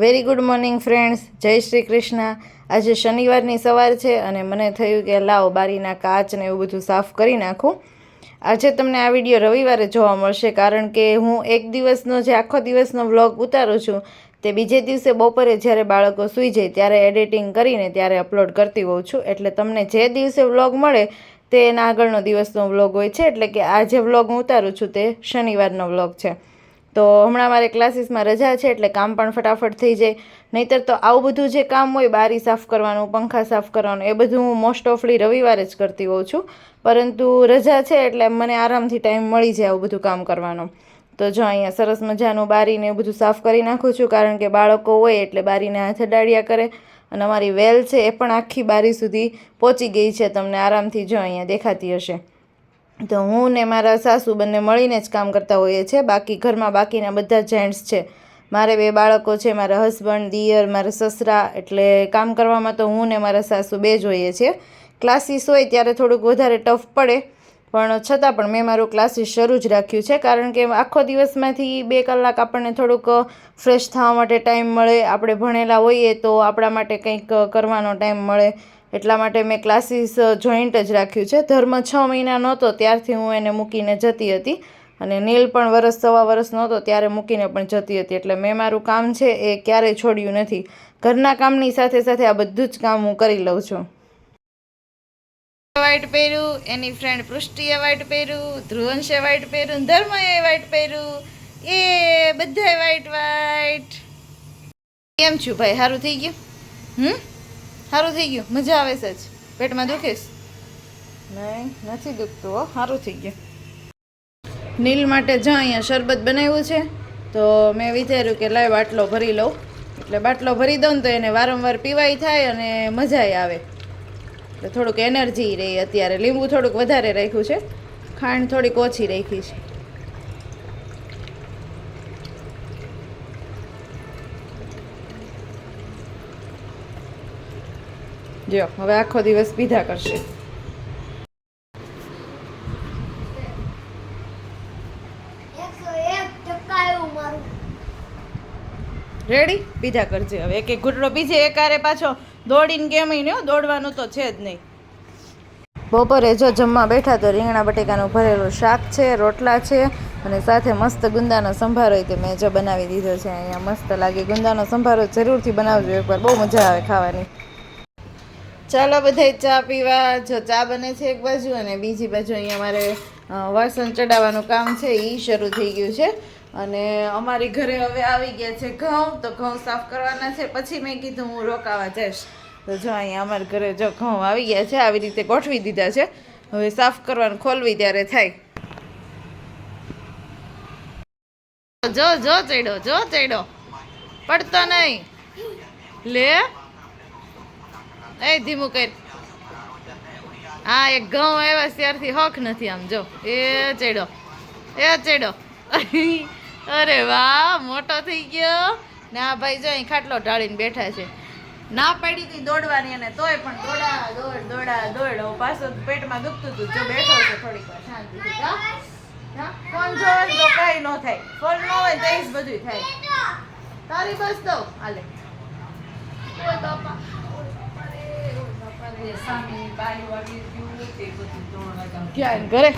Very good morning friends જય શ્રી કૃષ્ણ. આજે શનિવારની સવાર છે અને મને થયું કે લાવો બારીના કાચ ને એવું બધું સાફ કરી નાખું. આજે તમને આ વીડિયો રવિવારે જોવા મળશે કારણ કે હું એક દિવસનો જે આખો દિવસનો વ્લોગ ઉતારું છું તે બીજે દિવસે બપોરે જ્યારે બાળકો સૂઈ જાય ત્યારે એડિટિંગ કરીને ત્યારે અપલોડ કરતી હોઉં છું. એટલે તમને જે દિવસે વ્લોગ મળે તે એના આગળનો દિવસનો વ્લોગ હોય છે. એટલે કે આ જે વ્લોગ હું ઉતારું છું તે શનિવારનો વ્લોગ છે. તો હમણાં મારે ક્લાસીસમાં રજા છે એટલે કામ પણ ફટાફટ થઈ જાય. નહીંતર તો આવું બધું જે કામ હોય, બારી સાફ કરવાનું, પંખા સાફ કરવાનું, એ બધું હું મોસ્ટ ઓફલી રવિવારે જ કરતી હોઉં છું. પરંતુ રજા છે એટલે મને આરામથી ટાઈમ મળી જાય આવું બધું કામ કરવાનો. તો જો અહીંયા સરસ મજાનું બારીને એ બધું સાફ કરી નાખું છું, કારણ કે બાળકો હોય એટલે બારીને હાથ અડાડ્યા કરે. અને અમારી વેલ છે એ પણ આખી બારી સુધી પહોંચી ગઈ છે, તમને આરામથી જો અહીંયા દેખાતી હશે. તો હું ને મારા સાસુ બંને મળીને જ કામ કરતા હોઈએ છીએ. બાકી ઘરમાં બાકીના બધા જેન્ટ્સ છે. મારે બે બાળકો છે, મારા હસબન્ડ દિયર મારા સસરા, એટલે કામ કરવામાં તો હું ને મારા સાસુ બે જ હોઈએ છીએ. ક્લાસીસ હોય ત્યારે થોડુંક વધારે ટફ પડે, પણ છતાં પણ મેં મારું ક્લાસીસ શરૂ જ રાખ્યું છે. કારણ કે આખો દિવસમાંથી બે કલાક આપણને થોડુંક ફ્રેશ થવા માટે ટાઈમ મળે. આપણે ભણેલા હોઈએ તો આપણા માટે કંઈક કરવાનો ટાઈમ મળે. એટલા માટે મેં ક્લાસીસ જોઈન્ટ જ રાખ્યું છે. ધર્મ છ મહિના નહોતો ત્યારથી હું એને મૂકીને જતી હતી અને નીલ પણ વરસ, સવા વરસ નહોતો ત્યારે મૂકીને પણ જતી હતી. એટલે મેં મારું કામ છે એ ક્યારેય છોડ્યું નથી. ઘરના કામની સાથે સાથે આ બધું જ કામ હું કરી લઉં છું. વ્હાઈટ પહેર્યું એની ફ્રેન્ડ પૃષ્ટિએ વ્હાઈટ પહેર્યું ધ્રુવંશે વ્હાઈટ પહેર્યું ધર્મએ વ્હાઈટ પહેર્યું એ બધાય વ્હાઈટ વ્હાઈટ કેમ છું ભાઈ? સારું થઈ ગયું? હમ? સારું થઈ ગયું. મજા આવે છે જ. પેટમાં દુખીશ નહીં નથી દુખતું હો. સારું થઈ ગયું. નીલ માટે જ અહીંયા શરબત બનાવ્યું છે. તો મેં વિચાર્યું કે લાય બાટલો ભરી લઉં. એટલે બાટલો ભરી દઉં ને તો એને વારંવાર પીવાય થાય અને મજાય આવે. એટલે થોડુંક એનર્જી રહે. અત્યારે લીંબુ થોડુંક વધારે રાખ્યું છે. ખાંડ થોડીક ઓછી રાખી છે. જો હવે આખો દિવસ પીધા કરશે. રેડી પીધા કરજે. હવે એક એક ઘૂંટડો પીજે એકારે પાછો દોડીને કેમ ને દોડવાનું તો છે જ નહીં. બપોરે જો જમવા બેઠા તો રીંગણા બટેકાનું ભરેલું શાક છે રોટલા છે અને સાથે મસ્ત ગુંદાનો સંભારો તે મેં જો બનાવી દીધો છે. અહીંયા મસ્ત લાગે. ગુંદાનો સંભારો જરૂરથી બનાવજો એકવાર. બહુ મજા આવે ખાવાની. ચાલો બધાય ચા પીવા. જો ચા બને છે એક બાજુ અને બીજી બાજુ અહીંયા મારે વાસણ ચડાવવાનું કામ છે એ શરૂ થઈ ગયું છે. અને અમારી ઘરે હવે આવી ગયા છે ઘઉં, તો ઘઉં સાફ કરવાના છે. પછી મેં કીધું હું રોકાવા જઈશ. તો જો અહીંયા અમારા ઘરે જો ઘઉં આવી ગયા છે, આવી રીતે ગોઠવી દીધા છે. હવે સાફ કરવાનું ખોલવી ત્યારે થાય. જો જો ચડ્યો જો ચડ્યો. પડતો નહીં. લે. એ ધીમું કર. હા, એક ઘઉં આવ્યા ત્યારથી હક નથી આમ, જો. એ ચેડો એ ચેડો. અરે વાહ, મોટો થઈ ગયો. ને આ ભાઈ, જો અહીં ખાટલો ઢાળીને બેઠા છે. ના પડી હતી દોડવાની અને તોય પણ દોડા, દોડ દોડા, દોડ. પાછો પેટમાં દુખતું હતું. જો બેઠો છે થોડીક વાર. શાંતિથી હા? ફોન જોવે તો કઈ ન થાય. ફોન ન હોય તો બધું થાય. તારી બસ તો. હાલે. ઘરે